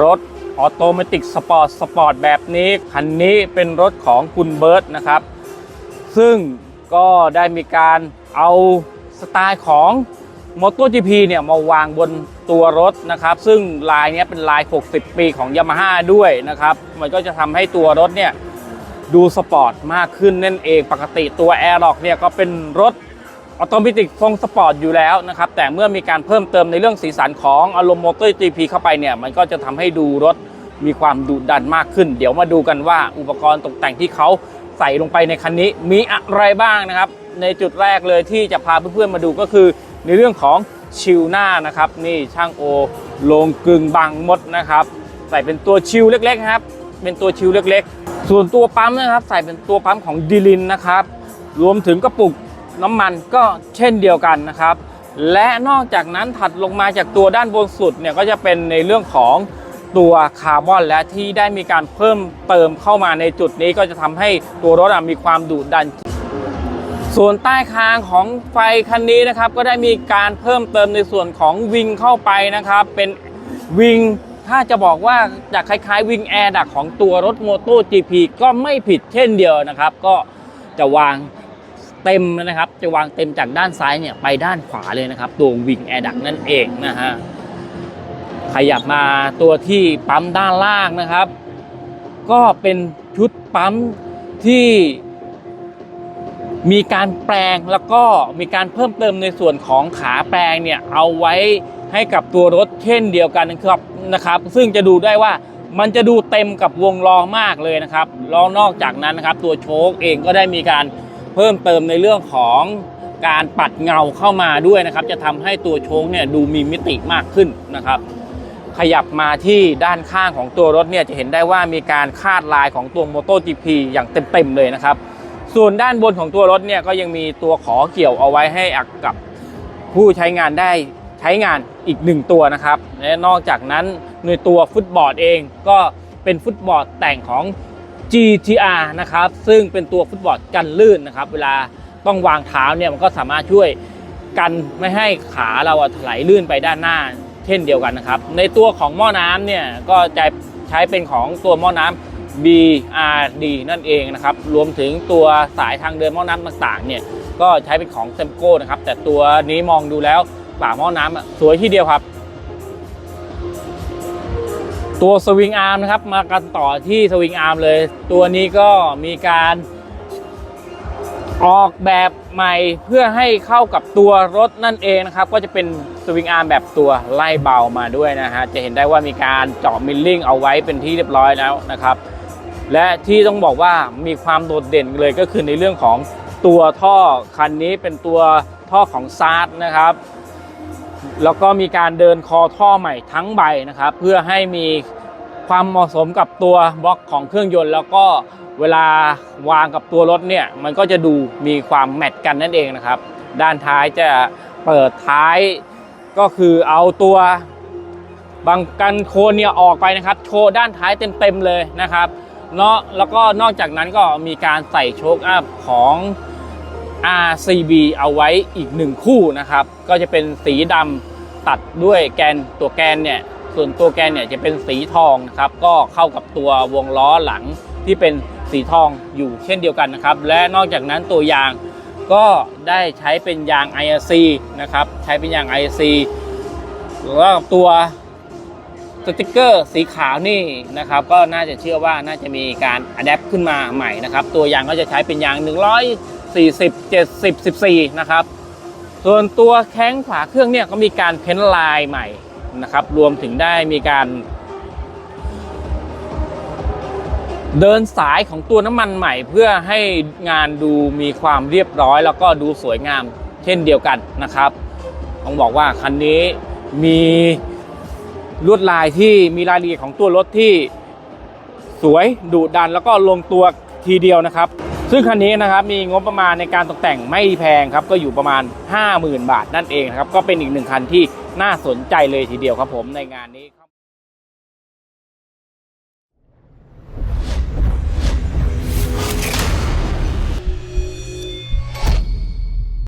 รถออโตเมติกสปอร์ตสปอร์ตแบบนี้ คันนี้เป็นรถของคุณเบิร์ตนะครับ ซึ่งก็ได้มีการเอาสไตล์ของ MotoGP เนี่ยมาวางบนตัวรถนะครับ ซึ่งลายเนี้ยเป็นลาย 60 ปีของ Yamaha ด้วยนะครับ มันก็จะทำให้ตัวรถเนี่ยดูสปอร์ตมากขึ้นนั่นเองปกติตัว a i r l o c k เนี่ยก็เป็นรถ ออโตเมติกทรงสปอร์ตอยู่แล้วนะครับ แต่เมื่อมีการเพิ่มเติมในเรื่องสีสันของอารมณ์ MotoGP เข้าไปเนี่ยมันก็จะทำให้ดูรถมีความดุดันมากขึ้น เดี๋ยวมาดูกันว่าอุปกรณ์ตกแต่งที่เขาใส่ลงไปในคันนี้มีอะไรบ้างนะครับ ในจุดแรกเลยที่จะพาเพื่อนๆมาดูก็คือ ในเรื่องของชิลหน้านะครับ นี่ช่างโอลงกึ่งบังมดนะครับใส่เป็นตัวชิลเล็กๆครับเป็นตัวชิลเล็กๆ ส่วนตัวปั๊มนะครับ ใส่เป็นตัวปั๊มของดิลินนะครับรวมถึงกระปุก น้ำมันก็เช่นเดียวกันนะครับ และนอกจากนั้นถัดลงมาจากตัวด้านบนสุดเนี่ยก็จะเป็นในเรื่องของตัวคาร์บอนและที่ได้มีการเพิ่มเติมเข้ามาในจุดนี้ก็จะทำให้ตัวรถมีความดุดัน ส่วนใต้คางของไฟคันนี้นะครับ ก็ได้มีการเพิ่มเติมในส่วนของวิงเข้าไปนะครับ เป็นวิงถ้าจะบอกว่าจะคล้ายๆวิงแอร์ดักของตัวรถโมโต GP ก็ไม่ผิดเช่นเดียวนะครับ ก็จะวาง เต็มนะครับ จะวางเต็มจากด้านซ้ายเนี่ยไปด้านขวาเลยนะครับ ตัววิงแอร์ดักนั่นเองนะฮะขยับมาตัวที่ปั๊มด้านล่างนะครับ ก็เป็นชุดปั๊มที่มีการแปลงแล้วก็มีการเพิ่มเติมในส่วนของขาแปลงเนี่ยเอาไว้ให้กับตัวรถเช่นเดียวกันนะครับนะครับ ซึ่งจะดูได้ว่ามันจะดูเต็มกับวงล้อมากเลยนะครับล้วนอกจากนั้นนะครับ ตัวโชคเองก็ได้มีการ เพิ่มเติมในเรื่องของการปัดเงาเข้ามาด้วยนะครับ จะทำให้ตัวโชคเนี่ยดูมีมิติมากขึ้นนะครับ ขยับมาที่ด้านข้างของตัวรถเนี่ยจะเห็นได้ว่ามีการคาดลายของตัว MotoGP อย่างเต็มๆเลยนะครับ ส่วนด้านบนของตัวรถเนี่ยก็ยังมีตัวขอเกี่ยวเอาไว้ให้อักกับผู้ใช้งานได้ใช้งานอีกหนึ่งตัวนะครับและนอกจากนั้นในตัวฟุตบอร์ดเองก็เป็นฟุตบอร์ดแต่งของ GTR นะครับ ซึ่งเป็นตัวฟุตบอร์ดกันลื่นนะครับ เวลาต้องวางเท้าเนี่ยมันก็สามารถช่วยกันไม่ให้ขาเราถลายลื่นไปด้านหน้า เช่นเดียวกันนะครับ ในตัวของหม้อน้ำเนี่ยก็จะใช้เป็นของตัวหม้อน้ำ BRD นั่นเองนะครับ รวมถึงตัวสายทางเดินหม้อน้ำต่างๆ เนี่ยก็ใช้เป็นของเซมโก้นะครับ แต่ตัวนี้มองดูแล้วฝาหม้อน้ำอะสวยที่เดียวครับ ตัวสวิงอาร์มนะครับ มากันต่อที่สวิงอาร์มเลย ตัวนี้ก็มีการออกแบบใหม่เพื่อให้เข้ากับตัวรถนั่นเองนะครับ ก็จะเป็นสวิงอาร์มแบบตัวไล่เบามาด้วยนะฮะจะเห็นได้ว่ามีการเจาะมิลลิ่งเอาไว้เป็นที่เรียบร้อยแล้วนะครับ และที่ต้องบอกว่ามีความโดดเด่นเลยก็คือในเรื่องของตัวท่อคันนี้เป็นตัวท่อของซาร์นะครับ แล้วก็มีการเดินคอท่อใหม่ทั้งใบนะครับ เพื่อให้มีความเหมาะสมกับตัวบล็อกของเครื่องยนต์ แล้วก็เวลาวางกับตัวรถเนี่ยมันก็จะดูมีความแมทกันนั่นเองนะครับ ด้านท้ายจะเปิดท้ายก็คือเอาตัวบังกันโคนเนี่ยออกไปนะครับ โชว์ด้านท้ายเต็มๆเลยนะครับเนาะแล้วก็นอกจากนั้นก็มีการใส่โชคอัพของ RCB เอาไว้อีกหนึ่งคู่นะครับ ก็จะเป็นสีดำ ตัดด้วยแกนตัวแกนเนี่ยส่วนตัวแกนเนี่ยจะเป็นสีทองนะครับก็เข้ากับตัววงล้อหลังที่เป็นสีทองอยู่เช่นเดียวกันนะครับ และนอกจากนั้นตัวยางก็ได้ใช้เป็นยาง IRC นะครับใช้เป็นยาง IRC แล้วก็ตัวสติกเกอร์สีขาวนี่นะครับก็น่าจะเชื่อว่าน่าจะมีการอัดแอปขึ้นมาใหม่นะครับตัวยางก็จะใช้เป็นยาง 140 70 14 นะครับ ส่วนตัวแข้งฝาเครื่องเนี่ยก็มีการเพ้นลายใหม่นะครับ รวมถึงได้มีการ เดินสายของตัวน้ำมันใหม่ เพื่อให้งานดูมีความเรียบร้อย แล้วก็ดูสวยงาม เช่นเดียวกันนะครับต้องบอกว่าคันนี้มีลวดลายที่มีรายละเอียดของตัวรถที่สวยดุดันแล้วก็ลงตัวทีเดียวนะครับ ซึ่งคันนี้นะครับมีงบประมาณในการตกแต่งไม่แพงครับก็อยู่ประมาณ 50,000 บาทนั่นเองนะครับก็เป็นอีกหนึ่งคันที่น่าสนใจเลยทีเดียวครับผมในงานนี้